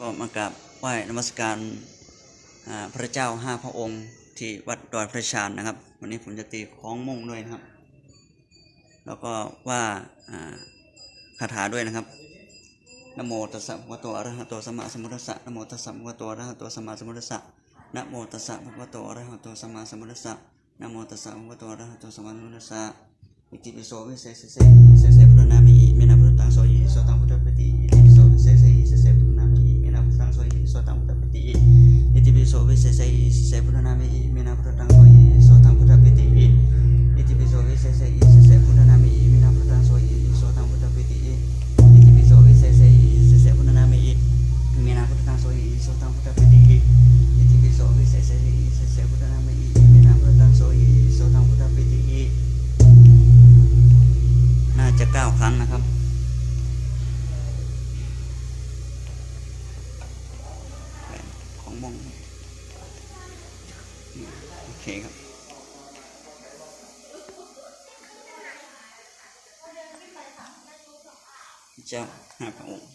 ก็มากราบไหว้นมัสการพระเจ้าห้าพระองค์ที่วัดดอยพระชานนะครับ วันนี้ผมจะตีคล้องมุ่งด้วยนะครับ แล้วก็ว่าคาถาด้วยนะครับนโมตัสสะภะคะวะโตอะระหะโตสัมมาสัมพุทธัสสะนโมตัสสะภะคะวะโตอะระหะโตสัมมาสัมพุทธัสสะนโมตัสสะภะคะวะโตอะระหะโตสัมมาสัมพุทธัสสะนโมตัสสะภะคะวะโตอะระหะโตสัมมาสัมพุทธัสสะอิติปิโสวิเศษเสสเสเสพุทธนามิเมนะพุทธังโสยิโส ปิโสวิเศษเสเสพุทธนามิอิเมนะพุทธังโสยิโสตังพุทธปฏิอิติปิโสวิเศษเสเสพุทธนามิอิเมนะพุทธังโสยิโสตังพุทธปฏิอิติปิโสวิเศษเสเสพุทธนามิอิเมนะพุทธังโสยิโสตังพุทธปฏิอิติปิโสวิเศษเสเสพุทธนามิอิเมนะพุทธังโสยิโสตังพุทธปฏิน่าจะเก้าครั้งนะครับของมอง โอเคครับเจ้าห้าพระองค์